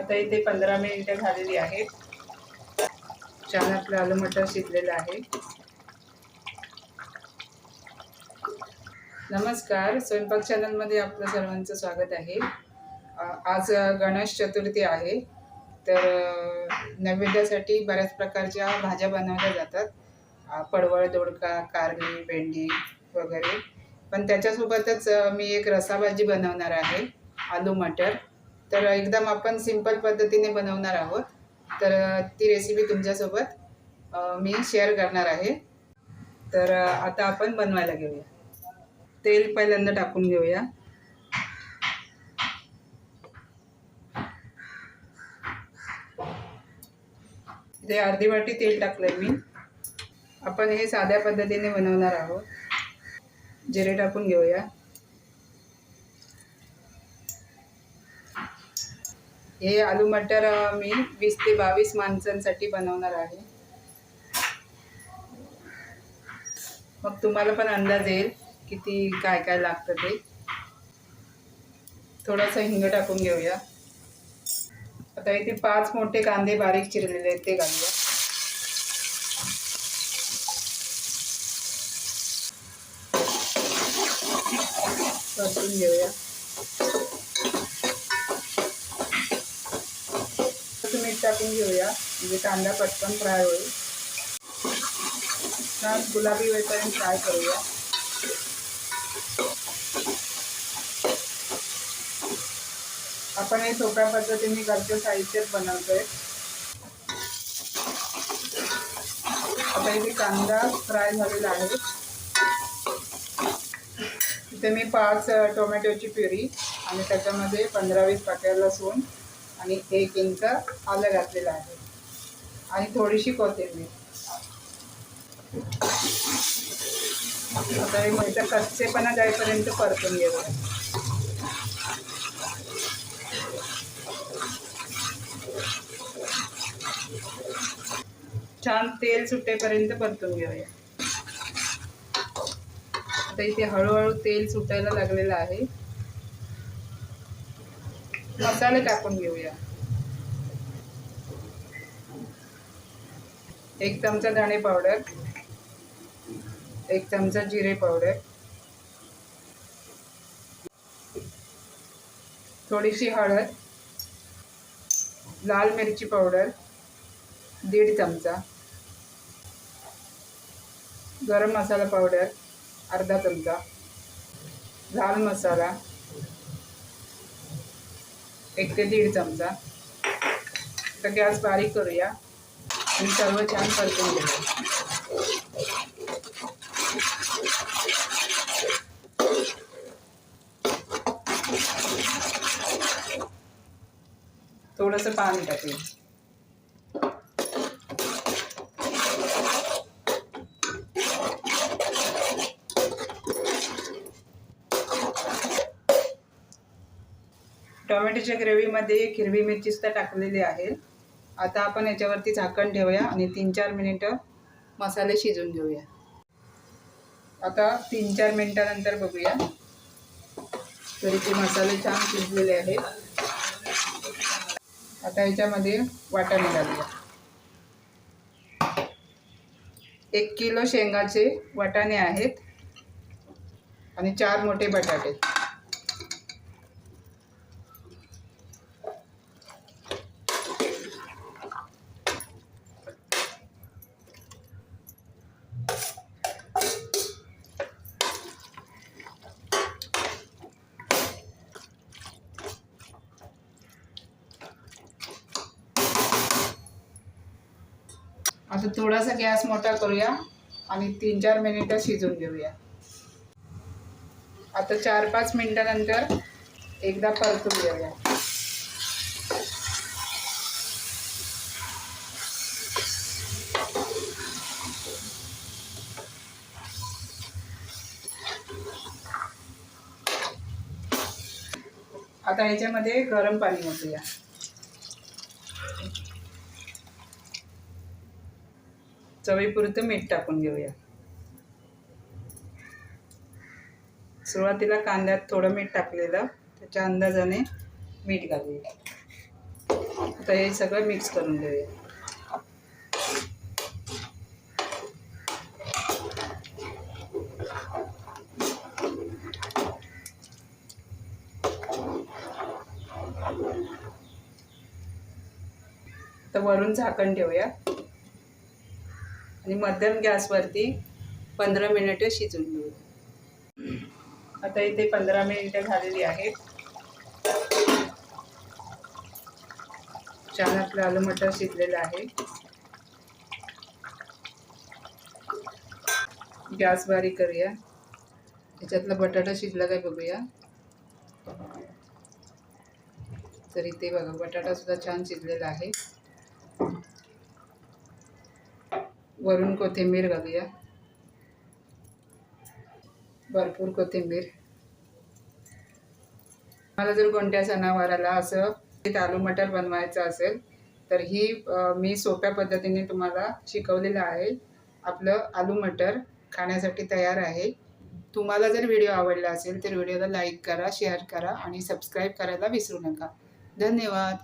आता इथे पंधरा मिनिटं झालेली आहेत. छान आपलं आलू मटर शिजलेलं आहे. नमस्कार स्वयंपाक चॅनलमध्ये आपलं सर्वांचं स्वागत आहे. आज गणेश चतुर्थी आहे तर नैवेद्यासाठी बऱ्याच प्रकारच्या भाज्या बनवल्या जातात. पडवळ दोडका कारली भेंडी वगैरे. पण त्याच्यासोबतच मी एक रसाभाजी बनवणार आहे आलू मटर. तर एकदम आपण सिंपल पद्धतीने बनवणार आहोत. तर ती रेसिपी तुमच्यासोबत मी शेअर करणार आहे. तर आता आपण बनवायला घेऊया. तेल पहिल्यांदा टाकून घेऊया. ते अर्धी वाटी तेल टाकलंय मी. आपण हे साध्या पद्धतीने बनवणार आहोत. जिरे टाकून घेऊया. हे आलू मटर मी वीस ते बावीस माणसांसाठी बनवणार आहे. मग तुम्हाला पण अंदाज येईल किती काय काय लागतं ते. थोडंसं हिंग टाकून घेऊया. आता इथे पाच मोठे कांदे बारीक चिरलेले आहेत ते घालूया. परतून घेऊया थोडंसं मीठ टाकून घेऊया. म्हणजे कांदा पटकन फ्राय होईल. छान गुलाबी वेळपर्यंत फ्राय करूया. आपण हे सोप्या पद्धतीने घरच्या साहित्यात बनवतोय. आता इथे कांदा फ्राय झालेला आहे. इथे मी पाच टोमॅटोची प्युरी आणि त्याच्यामध्ये पंधरा वीस पाक्या लसूण आणि एक इंच आलं घातलेलं आहे. आणि थोडीशी कोथिंबीर. आता हे मैदा कच्चेपणा जाईपर्यंत परतून घेऊया. छान तेल सुटेपर्यंत परतून घेऊया. आता इथे हळूहळू तेल सुटायला लागलेलं आहे. मसाले टाकून घेऊया. एक चमचा धणे पावडर एक चमचा जिरे पावडर थोडीशी हळद लाल मिरची पावडर दीड चमचा गरम मसाला पावडर अर्धा चमचा लाल मसाला एक ते दीड चमचा. तर गॅस बारीक करूया. आणि सर्व छान परतून घेऊया. थोडंसं पाणी टाकूया. टोमॅटोच्या ग्रेव्हीमध्ये हिरवी मिरची सुद्धा टाकलेली आहे. आता आपण याच्यावरती झाकण ठेवूया आणि तीन चार मिनिटं मसाले शिजून घेऊया. आता तीन चार मिनिटानंतर बघूया तरी ते मसाले छान शिजलेले आहेत. आता याच्यामध्ये वाटाणे घालूया. एक किलो शेंगाचे वाटाणे आहेत आणि चार मोठे बटाटे. आता थोडासा गॅस मोठा करूया आणि तीन चार मिनिटं शिजून घेऊया. आता चार पाच मिनटानंतर एकदा परतून घेऊया. आता ह्याच्यामध्ये गरम पाणी ओतूया चवीपुरतं मीठ टाकून घेऊया. सुरुवातीला कांद्यात थोडं मीठ टाकलेलं त्याच्या अंदाजाने मीठ घालूया. आता हे सगळं मिक्स करून घेऊया. तर वरून झाकण ठेवूया. आणि मध्यम गॅसवरती पंधरा मिनिटं शिजून घेऊ. आता इथे पंधरा मिनिटं झालेली आहेत. छान आपलं आलू मटर शिजलेलं आहे. गॅस बारीक करूया. त्याच्यातला बटाटा शिजला काय बघूया. तर इथे बघा बटाटा सुद्धा छान शिजलेला आहे. वरून कोथिंबीर घालूया. भरपूर कोथिंबीर. मला जर कोणत्या सणावाराला असं आलू मटर बनवायचं असेल तर ही मी सोप्या पद्धतीने तुम्हाला शिकवलेलं आहे. आपलं आलू मटर खाण्यासाठी तयार आहे. तुम्हाला जर व्हिडिओ आवडला असेल तर व्हिडिओला लाईक करा शेअर करा आणि सबस्क्राईब करायला विसरू नका. धन्यवाद.